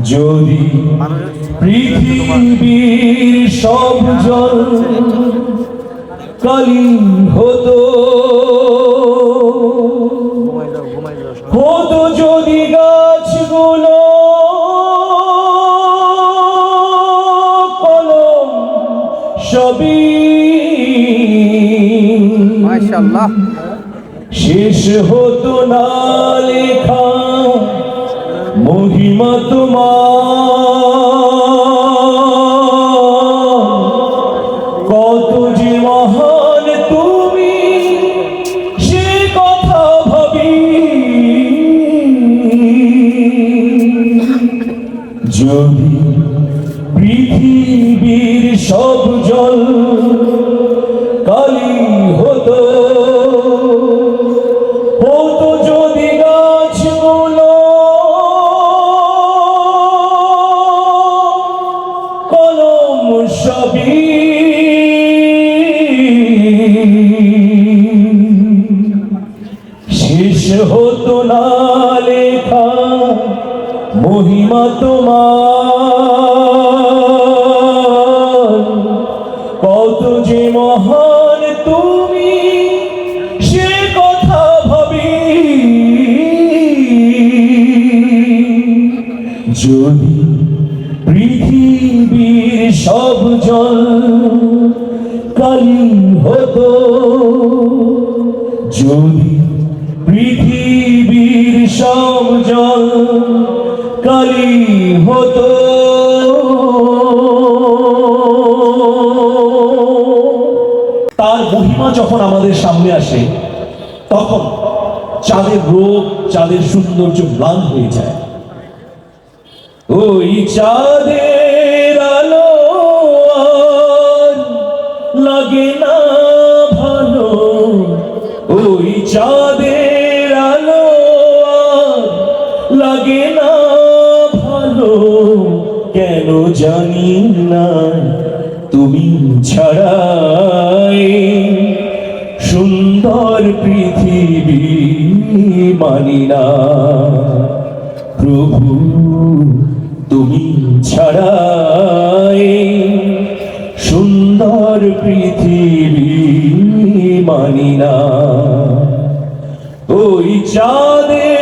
যদি পৃথিবীর সব জল কালি হতো হতো যদি গাছগুলো কলম সবই। মাশাআল্লাহ। শেষ হতো না লেখা। মহিমা তোমার। কত যে মহান তুমি সে কথা ভাবি। যদি পৃথিবীর সব জল সবই শেষ হতো না লেখা মহিমা তোমার। কত যে মহান তুমি, সে কথা ভাবি। যদি পৃথিবীর সব জল কালি হতো। যদি পৃথিবীর সব জল কালি হতো। তার মহিমা যখন আমাদের সামনে আসে, তখন চাঁদের রূপ, চাঁদের সৌন্দর্য ম্লান হয়ে যায়। ওই চাঁদের না ভালো, কেন জানি না। তুমি ছাড়াই সুন্দর পৃথিবী মানি না। প্রভু, তুমি ছাড়াই সুন্দর পৃথিবী মানি না। ওই চাঁদের